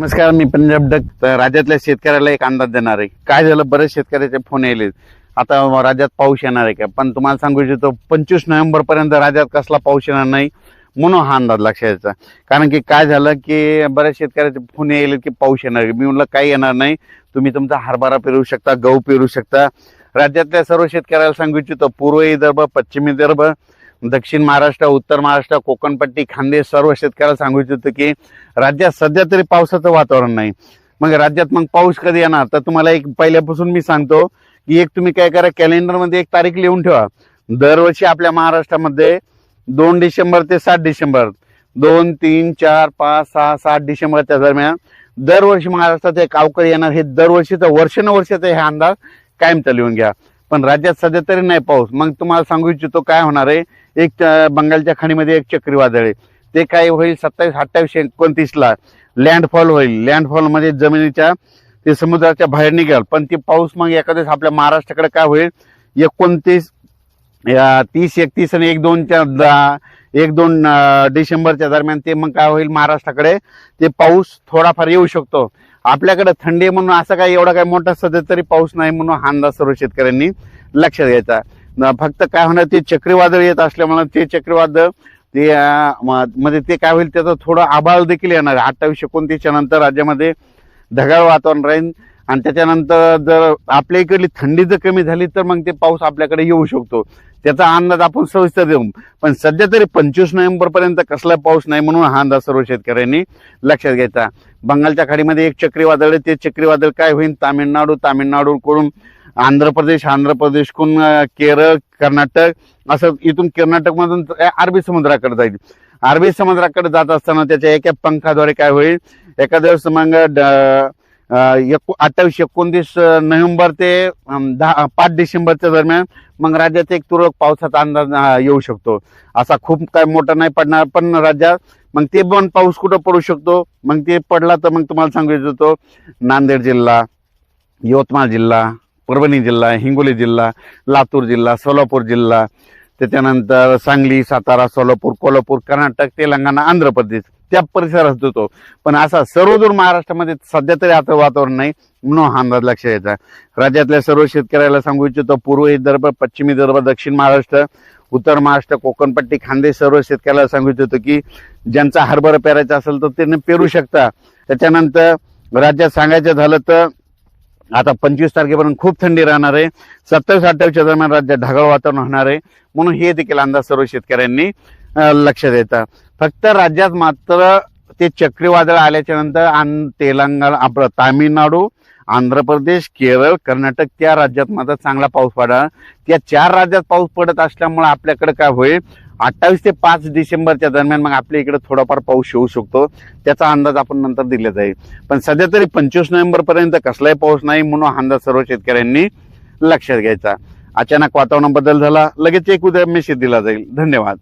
नमस्कार मी पंजाब डक राज्यातल्या शेतकऱ्याला एक अंदाज देणार आहे. काय झालं? बरेच शेतकऱ्याचे फोन यायले. आता राज्यात पाऊस येणार आहे का? पण तुम्हाला सांगू इच्छितो पंचवीस नोव्हेंबर पर्यंत राज्यात कसला पाऊस येणार नाही म्हणून हा अंदाज लक्षात यायचा. कारण की काय झालं की बऱ्याच शेतकऱ्याचे फोन यायले की पाऊस येणार आहे. मी म्हणलं काही येणार नाही. तुम्ही तुमचा हरभरा पेरू शकता गहू पेरू शकता. राज्यातल्या सर्व शेतकऱ्याला सांगू इच्छितो पूर्व विदर्भ पश्चिम विदर्भ दक्षिण महाराष्ट्र उत्तर महाराष्ट्र कोकणपट्टी खानदेश सर्व शेतकऱ्याला सांगू इच्छितो की राज्यात सध्या तरी पावसाचं वातावरण नाही. मग राज्यात मग पाऊस कधी येणार? तर तुम्हाला एक पहिल्यापासून मी सांगतो की एक तुम्ही काय करा कॅलेंडरमध्ये एक तारीख लिहून ठेवा. दरवर्षी आपल्या महाराष्ट्रामध्ये दोन डिसेंबर ते सात डिसेंबर दोन तीन चार पाच सहा सात डिसेंबरच्या दरम्यान दरवर्षी महाराष्ट्रात एक अवकाळी येणार. हे दरवर्षीचं वर्षानुवर्षाचा हे अंदाज कायमचा लिहून घ्या. पण राज्यात सध्या तरी नाही पाऊस. मग तुम्हाला सांगू इच्छितो काय होणार आहे? एक बंगालच्या खाणीमध्ये एक चक्रीवादळ आहे. ते काय होईल सत्तावीस अठ्ठावीस एकोणतीसला लँडफॉल होईल. लँडफॉल म्हणजे जमिनीच्या ते समुद्राच्या बाहेर निघेल. पण ती पाऊस मग एखाद्याच आपल्या महाराष्ट्राकडे काय होईल? एकोणतीस तीस एकतीस आणि एक दोनच्या दहा एक दोन डिसेंबरच्या दरम्यान ते मग काय होईल महाराष्ट्राकडे? ते पाऊस थोडाफार येऊ शकतो. आपल्याकडे थंडी म्हणून असं काय एवढा काय मोठा सध्या तरी पाऊस नाही म्हणून हा अंदाज सर्व शेतकऱ्यांनी लक्षात घ्यायचा. फक्त काय होणार ते चक्रीवादळ येत असल्यामुळे ते चक्रीवादळ ते म्हणजे म- मध्ये ते काय होईल त्याचं थोडं आभाळ देखील येणार आहे. अठ्ठावीस एकोणतीसच्या नंतर राज्यामध्ये ढगाळ वातावरण राहील आणि त्याच्यानंतर जर आपल्या इकडली थंडी जर कमी झाली तर मग ते पाऊस आपल्याकडे येऊ शकतो. त्याचा अंदाज आपण सविस्तर देऊ. पण सध्या तरी पंचवीस नोव्हेंबरपर्यंत कसला पाऊस नाही म्हणून हा अंदाज सर्व शेतकऱ्यांनी लक्षात घ्यायचा बंगालच्या खाडीमध्ये एक चक्रीवादळ आहे ते चक्रीवादळ काय होईल? तामिळनाडू तामिळनाडूकडून आंध्र प्रदेश आंध्र प्रदेशकडून केरळ कर्नाटक असं इथून कर्नाटकमधून अरबी समुद्राकडे जाईल. अरबी समुद्राकडे जात असताना त्याच्या एका पंखाद्वारे काय होईल? एखाद्या वेळेस मग ड- अठ्ठावीस एकोणतीस नोव्हेंबर ते दहा पाच डिसेंबरच्या दरम्यान मग राज्यात एक तुरळक पावसाचा अंदाज येऊ शकतो. असा खूप काय मोठा नाही पडणार पण राज्यात मग ते पण पाऊस कुठं पडू शकतो? मग ते पडला तर मग तुम्हाला सांगू इच्छितो नांदेड जिल्हा यवतमाळ जिल्हा. परभणी जिल्हा हिंगोली जिल्हा लातूर जिल्हा सोलापूर जिल्हा. त्याच्यानंतर सांगली सातारा सोलापूर कोल्हापूर कर्नाटक तेलंगणा आंध्र प्रदेश त्या परिसरात होतो पण असा सर्वदूर महाराष्ट्रामध्ये सध्या तरी आता वातावरण नाही म्हणून हा अंदाज लक्ष यायचा राज्यातल्या सर्व शेतकऱ्याला सांगू इच्छितो पूर्व विदर्भ पश्चिम विदर्भ दक्षिण महाराष्ट्र उत्तर महाराष्ट्र कोकणपट्टी खांदेश सर्व शेतकऱ्याला सांगू इच्छितो की ज्यांचा हरभरा पेरायचा असेल तर त्यांनी पेरू शकता. त्याच्यानंतर राज्यात सांगायचं झालं तर आता पंचवीस तारखेपर्यंत खूप थंडी राहणार आहे. सत्तावीस अठ्ठावीसच्या दरम्यान राज्यात ढगाळ वातावरण होणार आहे. म्हणून हे देखील अंदाज सर्व शेतकऱ्यांनी लक्ष लक्षात फक्त राज्यात मात्र ते चक्रीवादळ आल्याच्यानंतर तेलंगण तेलंगणा आपलं तामिळनाडू आंध्र प्रदेश केरळ कर्नाटक त्या राज्यात मात्र चांगला पाऊस पडणार त्या चार राज्यात पाऊस पडत असल्यामुळे आपल्याकडे काय होईल? अठ्ठावीस ते पाच डिसेंबरच्या दरम्यान मग आपल्या इकडे थोडाफार पाऊस येऊ शकतो. त्याचा अंदाज आपण नंतर दिला जाईल पण सध्या तरी पंचवीस नोव्हेंबरपर्यंत कसलाही पाऊस नाही म्हणून हा अंदाज सर्व शेतकऱ्यांनी लक्षात घ्यायचा. अचानक वातावरण बदल झाला. लगेच एक उद्या मेसेज दिला जाईल. धन्यवाद.